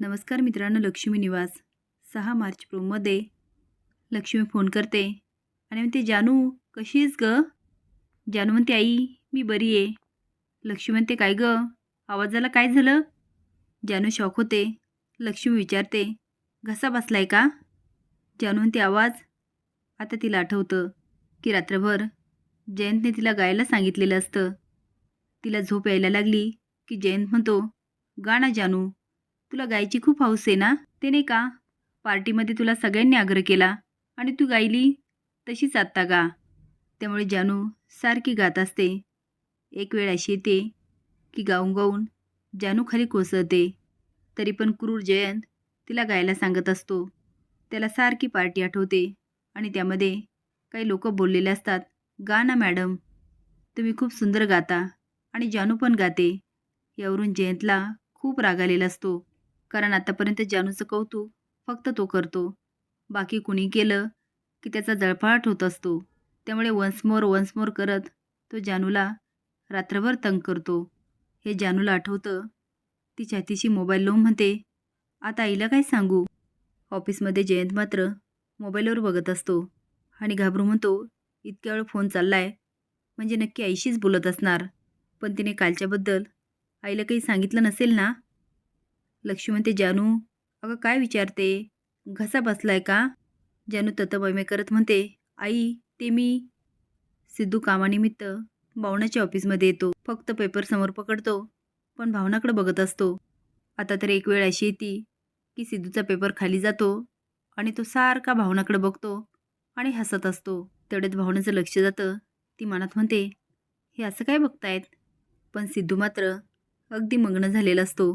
नमस्कार मित्रांनो लक्ष्मी निवास. सहा मार्च प्रोमध्ये लक्ष्मी फोन करते. आणि म्हणते जानू कशी आहेस ग? जानू म्हणते आई मी बरी आहे. लक्ष्मी म्हणते काय ग? आवाजाला काय झालं? जानू शॉक होते. लक्ष्मी विचारते घसा बसलाय का? जानू म्हणते आवाज. आता तिला आठवतं की रात्रभर जयंतने तिला गायला सांगितलेलं असतं. तिला झोप यायला लागली की जयंत म्हणतो गाणं जानू तुला गायची खूप हौस आहे ना? ते नाही का? पार्टीमध्ये तुला सगळ्यांनी आग्रह केला. आणि तू गायली? तशीच आत्ता गा. त्यामुळे जानू सारखी गात असते. एक वेळ अशी येते की गाऊन गाऊन जानू खाली कोसळते. तरी पण क्रूर जयंत तिला गायला सांगत असतो. त्याला सारखी पार्टी आठवते. आणि त्यामध्ये काही लोक बोललेले असतात गा ना मॅडम. तुम्ही खूप सुंदर गाता. आणि जानू पण गाते. यावरून जयंतला खूप राग आलेला असतो. कारण आतापर्यंत जानूचं कौतुक फक्त तो करतो. बाकी कुणी केलं की त्याचा जळफळाट होत असतो. त्यामुळे वन्स मोर वन्स मोर करत तो जानूला रात्रभर तंग करतो. हे जानूला आठवतं ती छातीशी मोबाईल लावून म्हणते आता आईला काय सांगू? ऑफिसमध्ये जयंत मात्र मोबाईलवर बघत असतो आणि घाबरून म्हणतो इतक्या वेळ फोन चालला आहे म्हणजे नक्की आईशीच बोलत असणार. पण तिने कालच्याबद्दल आईला काही सांगितलं नसेल ना? लक्ष्मी म्हणते जानू अगं काय विचारते? घसा बसलाय का? जानू ततमयमे करत म्हणते आई ते मी सिद्धू कामानिमित्त भावनाच्या ऑफिसमध्ये येतो. फक्त पेपर समोर पकडतो पण भावनाकडे बघत असतो. आता तर एक वेळ अशी येते की सिद्धूचा पेपर खाली जातो आणि तो सारखा भावनाकडे बघतो आणि हसत असतो. तेवढ्यात भावनाचं लक्ष जातं. ती मनात म्हणते हे असं काय बघतायत? पण सिद्धू मात्र अगदी मग्न झालेला असतो.